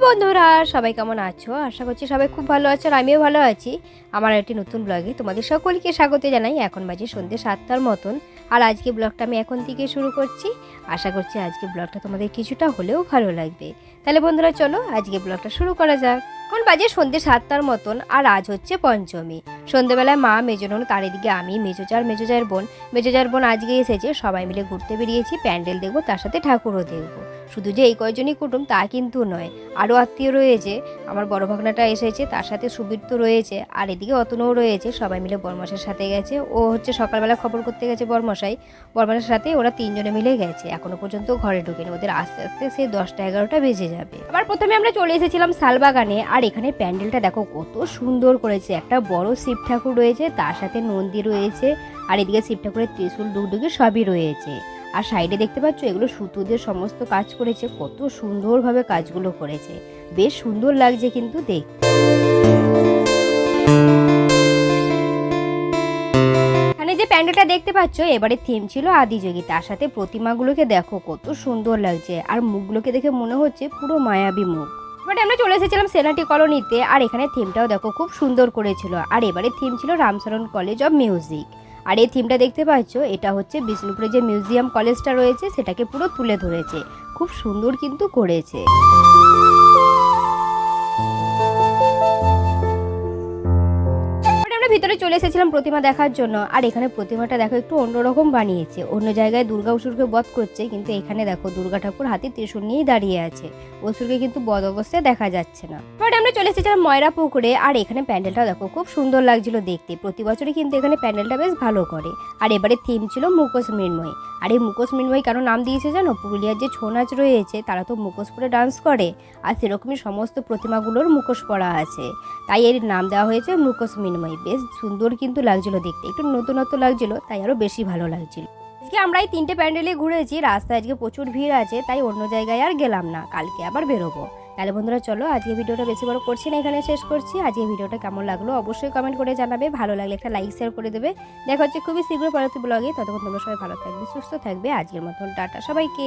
বন্ধুরা, সবাই কেমন আছো? আশা করছি সবাই খুব ভালো আছো আর আমিও ভালো আছি। আমার একটি নতুন ব্লগে তোমাদের সকলকে স্বাগত জানাই। এখন বাজে সন্ধ্যে সাতটার মতন। আর আজকে ব্লগটা আমি এখন থেকে শুরু করছি। আশা করছি আজকে ব্লগটা তোমাদের কিছুটা হলেও ভালো লাগবে। তাহলে বন্ধুরা চলো আজকে ব্লগটা শুরু করা যাক। এখন বাজে সন্ধ্যে সাতটার মতন আর আজ হচ্ছে পঞ্চমী। সন্ধ্যেবেলায় মা, মেজো মেজনন তার এদিকে আমি মেজোজার মেজোজার বোন। মেজোজার বোন আজকে এসেছে, সবাই মিলে ঘুরতে বেরিয়েছি, প্যান্ডেল দেখব, তার সাথে ঠাকুরও দেখব। শুধু যে এই কয়জনই কুটুম, তা কিন্তু নয়, আরও আত্মীয় রয়েছে, আমার বড় ভাগনাটা এসেছে, তার সাথে সুবীর তো রয়েছে, আর এদিকে অতনও রয়েছে, সবাই মিলে বর্মশের সাথে গেছে। ও হচ্ছে সকালবেলা খবর করতে গেছে বর্মশাই বর্মশের সাথে ওরা তিনজনে মিলে গেছে, এখনও পর্যন্ত ঘরে ঢুকেনি, ওদের আস্তে আস্তে সেই দশটা এগারোটা বেজে যাবে। আবার প্রথমে আমরা চলে এসেছিলাম শালবাগানে, আর এখানে প্যান্ডেলটা দেখো কত সুন্দর করেছে। একটা বড় শিব ঠাকুর রয়েছে, তার সাথে নন্দী রয়েছে, আর এদিকে শিব ঠাকুরের ত্রিশূল ডুগডুগি সবই রয়েছে। আর সাইডে দেখতে পাচ্ছ, এগুলো সুতোদের সমস্ত কাজ করেছে, কত সুন্দরভাবে কাজগুলো করেছে। বেশ সুন্দর লাগছে কিন্তু দেখ এখানে যে প্যান্ডেলটা দেখতে পাচ্ছ, এবারে থিম ছিল আদিযোগী তার সাথে প্রতিমাগুলোকে দেখো, কত সুন্দর লাগছে। আর মুখগুলোকে দেখে মনে হচ্ছে পুরো মায়াবী মুখ। এবারে আমরা চলে এসেছিলাম সেনাটি কলোনিতে, আর এখানে থিমটাও দেখো, খুব সুন্দর করেছিল। আর এবারে থিম ছিল রামচরণ কলেজ অফ মিউজিক আর এই থিমটা দেখতে পাচ্ছ, এটা হচ্ছে বিষ্ণুপুরে যে মিউজিয়াম কলেজটা রয়েছে, সেটাকে পুরো তুলে ধরেছে। খুব সুন্দর কিন্তু করেছে। চলে এসেছিলাম প্রতিমা দেখার জন্য। আর এখানে প্রতিমাটা দেখো একটু অন্যরকম বানিয়েছে। অন্য জায়গায় দুর্গা অসুরকে বধ করছে, কিন্তু এখানে দেখো দুর্গা ঠাকুর হাতে ত্রিশূল নিয়েই দাঁড়িয়ে আছে। অসুরকে কিন্তু বধ অবস্থায় দেখা যাচ্ছে না। তারপরে আমরা চলে এসেছিলাম ময়রা পুকুরে, আর এখানে প্যান্ডেলটা দেখো খুব সুন্দর লাগছিল দেখতে। প্রতি বছরই কিন্তু এখানে প্যান্ডেলটা বেশ ভালো করে। আর এবারে থিম ছিল মুখোশ মৃন্ময়। আর এই মুখোশ মৃন্ময় কেন নাম দিয়েছে জানো? পুরুলিয়ার যে ছৌ নাচ রয়েছে, তারা তো মুখোশ পরে ডান্স করে। আর সেরকমই সমস্ত প্রতিমাগুলোর মুখোশ পরা আছে। তাই এর নাম দেওয়া হয়েছে মুখোশ মৃন্ময়। বেশ সুন্দর কিন্তু লাগছিল দেখতে। একটু নতুনত্ব লাগছিল, তাই আরও বেশি ভালো লাগছিল। আজকে আমরা এই তিনটে প্যান্ডেলে ঘুরেছি, রাস্তায় আজকে প্রচুর ভিড় আছে, তাই অন্য জায়গায় আর গেলাম না, কালকে আবার বেরোবো। তাহলে বন্ধুরা চলো, আজকে ভিডিওটা বেশি বড় করছি না, এখানে শেষ করছি। আজকে ভিডিওটা কেমন লাগল অবশ্যই কমেন্ট করে জানাবে, ভালো লাগলে একটা লাইক শেয়ার করে দেবে। দেখা হচ্ছে খুবই শীঘ্র পরবর্তী ব্লগে ততক্ষণ তোমরা সবাই ভালো থাকবে, সুস্থ থাকবে, আজকের মতন টাটা সবাইকে।